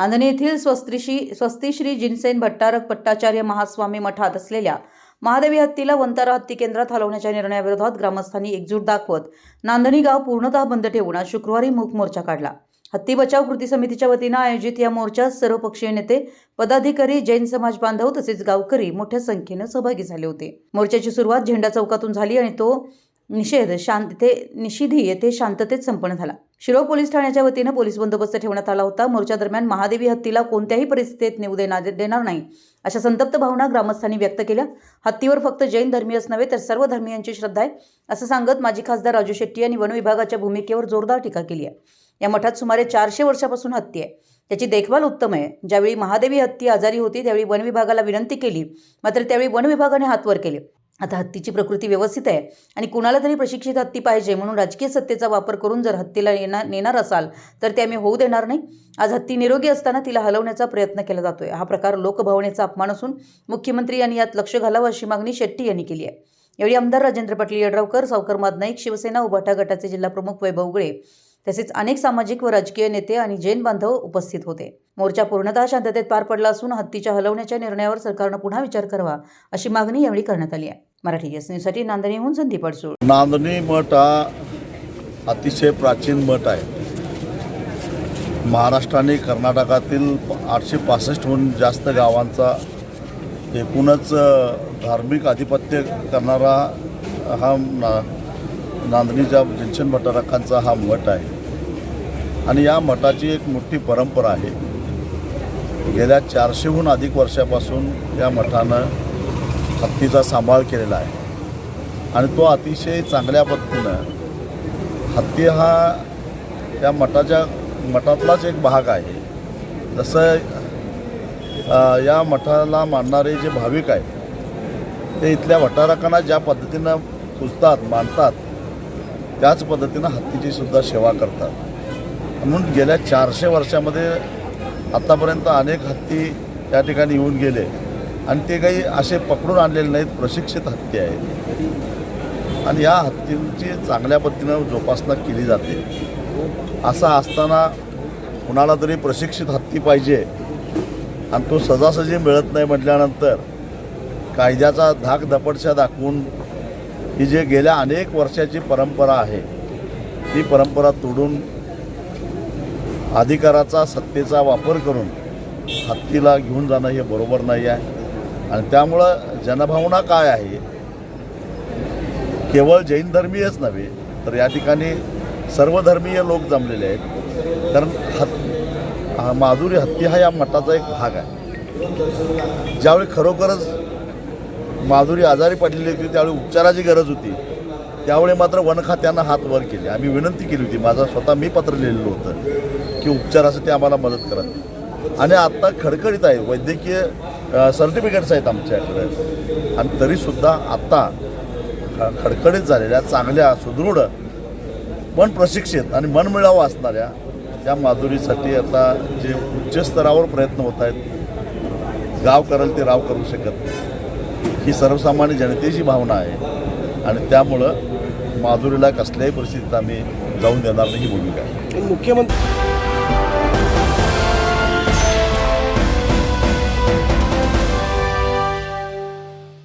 नांदणी येथील स्वस्तिशी स्वस्तिश्री जिनसेन भट्टारक भट्टाचार्य महास्वामी मठात असलेल्या महादेवी हत्तीला वंतारा हत्ती केंद्रात हलवण्याच्या निर्णयाविरोधात ग्रामस्थांनी एकजूट दाखवत नांदणी गाव पूर्णतः बंद ठेवून आज शुक्रवारी मूक मोर्चा काढला. हत्ती बचाव कृती समितीच्या वतीनं आयोजित या मोर्चात सर्वपक्षीय नेते पदाधिकारी जैन समाज बांधव तसेच गावकरी मोठ्या संख्येनं सहभागी झाले होते. मोर्चाची सुरुवात झेंडा चौकातून झाली आणि तो निषेध शांत ते निषिधी येथे शांततेत संपन्न झाला. शिरोळ पोलीस ठाण्याच्या वतीनं पोलीस बंदोबस्त ठेवण्यात आला होता. मोर्चा दरम्यान महादेवी हत्तीला कोणत्याही परिस्थितीत नेऊ देणार देणार नाही अशा संतप्त भावना ग्रामस्थांनी व्यक्त केल्या. हत्तीवर फक्त जैन धर्मीयच नव्हे तर सर्व धर्मियांची श्रद्धा आहे असं सांगत माजी खासदार राजू शेट्टी यांनी वन विभागाच्या भूमिकेवर जोरदार टीका केली आहे. या मठात सुमारे चारशे वर्षापासून हत्ती आहे. त्याची देखभाल उत्तम आहे. ज्यावेळी महादेवी हत्ती आजारी होती त्यावेळी वन विभागाला विनंती केली मात्र त्यावेळी वन विभागाने हातवर केले. आता हत्तीची प्रकृती व्यवस्थित आहे आणि कुणाला तरी प्रशिक्षित हत्ती पाहिजे म्हणून राजकीय सत्तेचा वापर करून जर हत्तीला येणार नेणार असाल तर ते आम्ही होऊ देणार नाही. आज हत्ती निरोगी असताना तिला हलवण्याचा प्रयत्न केला जातोय. हा प्रकार लोकभावनेचा अपमान असून मुख्यमंत्री यांनी यात लक्ष घालावं अशी मागणी शेट्टी यांनी केली आहे. यावेळी आमदार राजेंद्र पाटील यड्रावकर सावकर नाईक शिवसेना उभाटा गटाचे जिल्हाप्रमुख वैभव उगळे तसेच अनेक सामाजिक व राजकीय नेते आणि जैन बांधव उपस्थित होते. मोर्चा पूर्णतः शांततेत पार पडला असून हत्तीच्या हलवण्याच्या निर्णयावर सरकारनं पुन्हा विचार करावा अशी मागणी यावेळी करण्यात आली आहे. मराठी एस न्यूजसाठी नांदणीहून संदीप अडसूळ. नांदणी मठ हा अतिशय प्राचीन मठ आहे. महाराष्ट्र आणि कर्नाटकातील आठशे पासष्टहून जास्त गावांचा एकूणच धार्मिक आधिपत्य करणारा हा ना नांदणीच्या जंक्शन भटारकांचा हा मठ आहे. आणि या मठाची एक मोठी परंपरा आहे. गेल्या चारशेहून अधिक वर्षापासून या मठानं हत्तीचा सांभाळ केलेला आहे. आणि तो अतिशय चांगल्या पद्धतीनं हत्ती हा या मठाच्या मठातलाच एक भाग आहे. जसं या मठाला मानणारे जे भाविक आहेत ते इथल्या वटारकांना ज्या पद्धतीनं पुजतात मानतात त्याच पद्धतीनं हत्तीची सुद्धा सेवा करतात. म्हणून गेल्या चारशे वर्षामध्ये आत्तापर्यंत अनेक हत्ती या ठिकाणी येऊन गेले. आणि ते काही असे पकडून आणलेले नाहीत प्रशिक्षित हत्ती आहेत. आणि या हत्तींची चांगल्या पद्धतीनं जोपासना केली जाते. असा असताना कुणाला तरी प्रशिक्षित हत्ती पाहिजे आणि तो सजासजी मिळत नाही म्हटल्यानंतर कायद्याचा धाक दपडशा दाखवून ही जे गेल्या अनेक वर्षाची परंपरा आहे ती परंपरा तोडून अधिकाराचा सत्तेचा वापर करून हत्तीला घेऊन जाणं हे बरोबर नाही आहे. आणि त्यामुळं जनभावना काय आहे? केवळ जैन धर्मीयच नव्हे तर या ठिकाणी सर्वधर्मीय लोक जमलेले आहेत. कारण हत् माधुरी हत्ती हा या मठाचा एक भाग आहे. ज्यावेळी खरोखरच माधुरी आजारी पडलेली होती त्यावेळी उपचाराची गरज होती त्यावेळी मात्र वन खात्यानं हात वर केले. आम्ही विनंती केली होती माझा स्वतः मी पत्र लिहिलेलं होतं की उपचारासाठी आम्हाला मदत करा. आणि आत्ता खडखडीत आहे वैद्यकीय सर्टिफिकेट्स आहेत आमच्याकडे आणि तरीसुद्धा आत्ता ख- खडखडीत झालेल्या चांगल्या सुदृढ पण प्रशिक्षित आणि मनमिळावं असणाऱ्या त्या माधुरीसाठी आता जे उच्च स्तरावर प्रयत्न होत आहेत गाव करेल ते राव करू शकत नाही. ही सर्वसामान्य जनतेची भावना आहे. आणि त्यामुळं माधुरीला कसल्याही परिस्थितीत आम्ही जाऊन देणार नाही ही भूमिका आहे. मुख्यमंत्री